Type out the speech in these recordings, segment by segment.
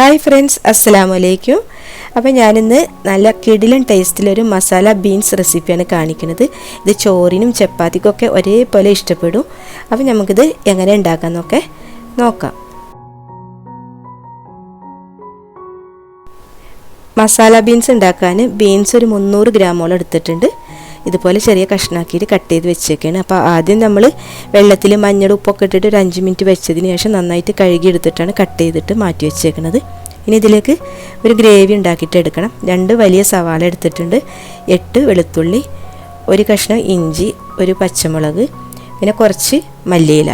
Hi friends അസ്സലാമു അലൈക്കും അപ്പോൾ ഞാനിന്ന് നല്ല കിടിലൻ ടേസ്റ്റിലൊരു മസാല ബീൻസ് റെസിപ്പിയാണ് കാണിക്കുന്നത്. ഇത് ചോറിനും ചപ്പാത്തിക്കൊക്കെ ഒരേപോലെ ഇഷ്ടപ്പെടും. അപ്പോൾ നമുക്കിത് എങ്ങനെ ഉണ്ടാക്കാമെന്നൊക്കെ നോക്കാം. മസാല ബീൻസ് ഉണ്ടാക്കാൻ ബീൻസ് ഒരു മുന്നൂറ് ഗ്രാമോളം എടുത്തിട്ടുണ്ട്. ഇതുപോലെ ചെറിയ കഷ്ണാക്കിയിട്ട് കട്ട് ചെയ്ത് വെച്ചേക്കാണ്. അപ്പോൾ ആദ്യം നമ്മൾ വെള്ളത്തിൽ മഞ്ഞൾ ഉപ്പൊക്കെ ഇട്ടിട്ട് ഒരു അഞ്ച് മിനിറ്റ് വെച്ചതിന് ശേഷം നന്നായിട്ട് കഴുകി എടുത്തിട്ടാണ് കട്ട് ചെയ്തിട്ട് മാറ്റി വെച്ചേക്കുന്നത് ഇനി ഇതിലേക്ക് ഒരു ഗ്രേവി ഉണ്ടാക്കിയിട്ട് എടുക്കണം. രണ്ട് വലിയ സവാള എടുത്തിട്ടുണ്ട്. എട്ട് വെളുത്തുള്ളി ഒരു കഷ്ണം ഇഞ്ചി ഒരു പച്ചമുളക് പിന്നെ കുറച്ച് മല്ലിയില.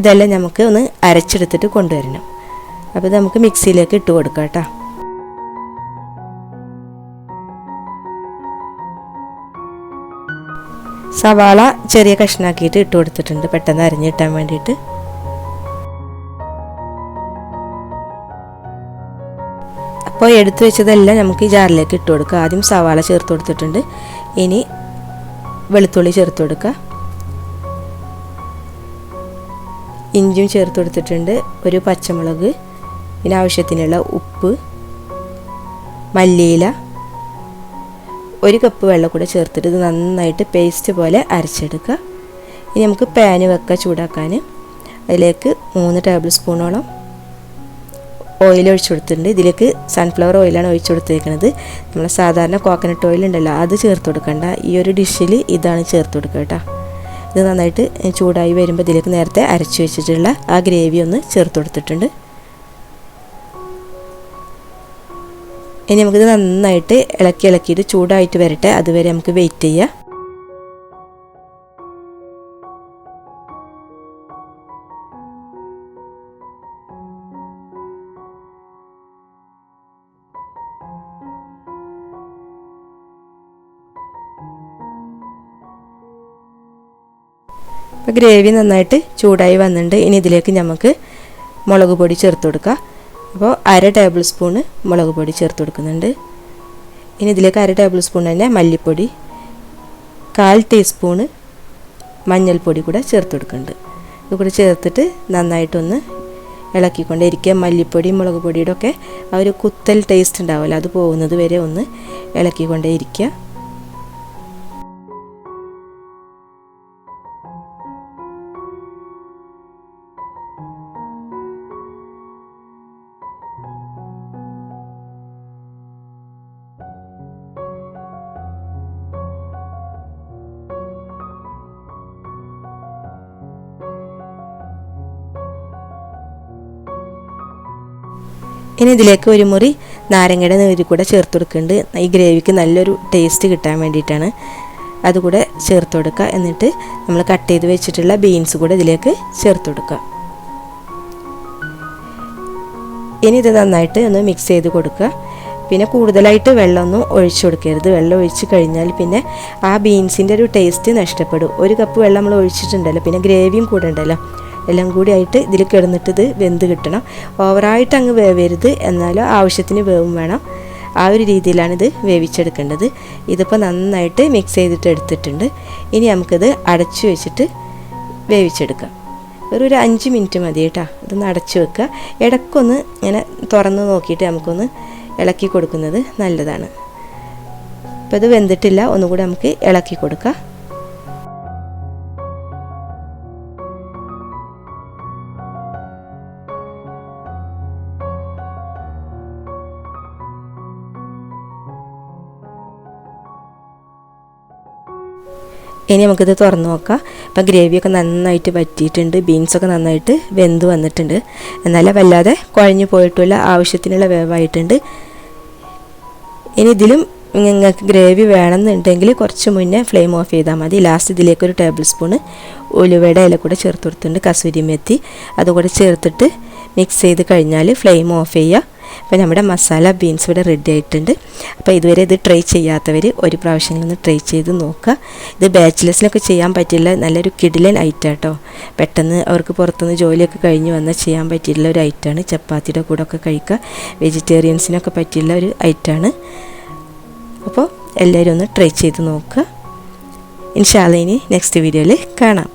ഇതെല്ലാം നമുക്ക് ഒന്ന് അരച്ചെടുത്തിട്ട് കൊണ്ടുവരണം. അപ്പോൾ നമുക്ക് മിക്സിയിലേക്ക് ഇട്ട് കൊടുക്കാം കേട്ടോ. സവാള ചെറിയ കഷ്ണാക്കിയിട്ട് ഇട്ട് കൊടുത്തിട്ടുണ്ട്. പെട്ടെന്ന് അരിഞ്ഞിട്ടാൻ വേണ്ടിയിട്ട്. അപ്പോൾ എടുത്തു വെച്ചതെല്ലാം നമുക്ക് ഈ ജാറിലേക്ക് ഇട്ട് കൊടുക്കുക. ആദ്യം സവാള ചേർത്ത് കൊടുത്തിട്ടുണ്ട്. ഇനി വെളുത്തുള്ളി ചേർത്ത് കൊടുക്കുക. ഇഞ്ചിയും ചേർത്ത് കൊടുത്തിട്ടുണ്ട്. ഒരു പച്ചമുളക് പിന്നെ ആവശ്യത്തിനുള്ള ഉപ്പ് മല്ലിയില ഒരു കപ്പ് വെള്ളം കൂടെ ചേർത്തിട്ട് ഇത് നന്നായിട്ട് പേസ്റ്റ് പോലെ അരച്ചെടുക്കുക. ഇനി നമുക്ക് പാന് വെക്കുക ചൂടാക്കാൻ. അതിലേക്ക് മൂന്ന് ടേബിൾ സ്പൂണോളം ഓയിൽ ഒഴിച്ചു കൊടുത്തിട്ടുണ്ട്. ഇതിലേക്ക് സൺഫ്ലവർ ഓയിലാണ് ഒഴിച്ചു കൊടുത്തേക്കുന്നത് നമ്മൾ സാധാരണ കോക്കനട്ട് ഓയിൽ ഉണ്ടല്ലോ അത് ചേർത്ത് കൊടുക്കണ്ട. ഈ ഒരു ഡിഷിൽ ഇതാണ് ചേർത്ത് കൊടുക്കുക കേട്ടോ. ഇത് നന്നായിട്ട് ചൂടായി വരുമ്പോൾ ഇതിലേക്ക് നേരത്തെ അരച്ചു വെച്ചിട്ടുള്ള ആ ഗ്രേവി ഒന്ന് ചേർത്ത് കൊടുത്തിട്ടുണ്ട്. ഇനി നമുക്കിത് നന്നായിട്ട് ഇളക്കി ഇളക്കിയിട്ട് ചൂടായിട്ട് വരട്ടെ. അതുവരെ നമുക്ക് വെയിറ്റ് ചെയ്യാം. ഗ്രേവി നന്നായിട്ട് ചൂടായി വന്നിട്ടുണ്ട്. ഇനി ഇതിലേക്ക് നമുക്ക് മുളക് പൊടി ചേർത്ത് കൊടുക്കാം. അപ്പോൾ അര ടേബിൾ സ്പൂണ് മുളക് പൊടി ചേർത്ത് കൊടുക്കുന്നുണ്ട്. ഇനി ഇതിലേക്ക് അര ടേബിൾ സ്പൂൺ തന്നെ മല്ലിപ്പൊടി കാൽ ടീസ്പൂണ് മഞ്ഞൾപ്പൊടി കൂടെ ചേർത്ത് കൊടുക്കുന്നുണ്ട്. ഇത് കൂടെ ചേർത്തിട്ട് നന്നായിട്ടൊന്ന് ഇളക്കിക്കൊണ്ടേയിരിക്കുക. മല്ലിപ്പൊടി മുളക് പൊടിയുടെ ഒക്കെ ആ ഒരു കുത്തൽ ടേസ്റ്റ് ഉണ്ടാവില്ല അത് പോകുന്നത് വരെ ഒന്ന് ഇളക്കിക്കൊണ്ടേയിരിക്കുക. ഇനി ഇതിലേക്ക് ഒരു മുറി നാരങ്ങയുടെ നീര് കൂടെ ചേർത്ത് കൊടുക്കുന്നുണ്ട് ഈ ഗ്രേവിക്ക് നല്ലൊരു ടേസ്റ്റ് കിട്ടാൻ വേണ്ടിയിട്ടാണ് അതുകൂടെ ചേർത്ത് കൊടുക്കുക എന്നിട്ട് നമ്മൾ കട്ട് ചെയ്ത് വെച്ചിട്ടുള്ള ബീൻസ് കൂടെ ഇതിലേക്ക് ചേർത്ത് കൊടുക്കുക ഇനി ഇത് നന്നായിട്ട് ഒന്ന് മിക്സ് ചെയ്ത് കൊടുക്കുക. പിന്നെ കൂടുതലായിട്ട് വെള്ളമൊന്നും ഒഴിച്ചു കൊടുക്കരുത്. വെള്ളം ഒഴിച്ച് കഴിഞ്ഞാൽ പിന്നെ ആ ബീൻസിന്റെ ഒരു ടേസ്റ്റ് നഷ്ടപ്പെടും. ഒരു കപ്പ് വെള്ളം നമ്മൾ ഒഴിച്ചിട്ടുണ്ടല്ലോ. പിന്നെ ഗ്രേവിയും കൂടെ ഉണ്ടല്ലോ. എല്ലാം കൂടി ആയിട്ട് ഇതിൽ കിടന്നിട്ട് ഇത് വെന്ത് കിട്ടണം. ഓവറായിട്ട് അങ്ങ് വേവരുത്. എന്നാലും ആവശ്യത്തിന് വേവും വേണം. ആ ഒരു രീതിയിലാണിത് വേവിച്ചെടുക്കേണ്ടത്. ഇതിപ്പോൾ നന്നായിട്ട് മിക്സ് ചെയ്തിട്ട് എടുത്തിട്ടുണ്ട്. ഇനി നമുക്കിത് അടച്ചു വെച്ചിട്ട് വേവിച്ചെടുക്കാം. ഒരു അഞ്ച് മിനിറ്റ് മതി കേട്ടോ. ഇതൊന്ന് അടച്ചു വെക്കുക. ഇടയ്ക്കൊന്ന് ഇങ്ങനെ തുറന്ന് നോക്കിയിട്ട് നമുക്കൊന്ന് ഇളക്കി കൊടുക്കുന്നത് നല്ലതാണ്. അപ്പോൾ ഇത് വെന്തിട്ടില്ല. ഒന്നുകൂടി നമുക്ക് ഇളക്കി കൊടുക്കാം. ഇനി നമുക്കിത് തുറന്ന് നോക്കാം. അപ്പം ഗ്രേവിയൊക്കെ നന്നായിട്ട് വറ്റിയിട്ടുണ്ട്. ബീൻസൊക്കെ നന്നായിട്ട് വെന്ത് വന്നിട്ടുണ്ട്. എന്നാലും വല്ലാതെ കുഴഞ്ഞു പോയിട്ടുള്ള ആവശ്യത്തിനുള്ള വേവായിട്ടുണ്ട്. ഇനി ഇതിലും നിങ്ങൾക്ക് ഗ്രേവി വേണമെന്നുണ്ടെങ്കിൽ കുറച്ച് മുന്നേ ഫ്ലെയിം ഓഫ് ചെയ്താൽ മതി. ലാസ്റ്റ് ഇതിലേക്ക് ഒരു ടേബിൾ സ്പൂണ് ഉലുവയുടെ ഇല കൂടെ ചേർത്ത് കൊടുത്തിട്ടുണ്ട്. കസൂരി മെത്തി. അതുകൂടെ ചേർത്തിട്ട് മിക്സ് ചെയ്ത് കഴിഞ്ഞാൽ ഫ്ലെയിം ഓഫ് ചെയ്യുക. അപ്പോൾ നമ്മുടെ മസാല ബീൻസ് ഇവിടെ റെഡി ആയിട്ടുണ്ട്. അപ്പോൾ ഇതുവരെ ഇത് ട്രൈ ചെയ്യാത്തവർ ഒരു പ്രാവശ്യം ഒന്ന് ട്രൈ ചെയ്ത് നോക്കുക. ഇത് ബാച്ചിലേഴ്സിനൊക്കെ ചെയ്യാൻ പറ്റില്ല നല്ലൊരു കിടിലൻ ഐറ്റം കേട്ടോ പെട്ടെന്ന് അവർക്ക് പുറത്തുനിന്ന് ജോലിയൊക്കെ കഴിഞ്ഞ് വന്നാൽ ചെയ്യാൻ പറ്റിയിട്ടുള്ള ഒരു ഐറ്റമാണ് ചപ്പാത്തിയുടെ കൂടെ ഒക്കെ കഴിക്കുക. വെജിറ്റേറിയൻസിനൊക്കെ പറ്റിയുള്ള ഒരു ഐറ്റമാണ് അപ്പോൾ എല്ലാവരും ഒന്ന് ട്രൈ ചെയ്ത് നോക്കുക. ഇൻഷാല്ല ഇനി നെക്സ്റ്റ് വീഡിയോയിൽ കാണാം.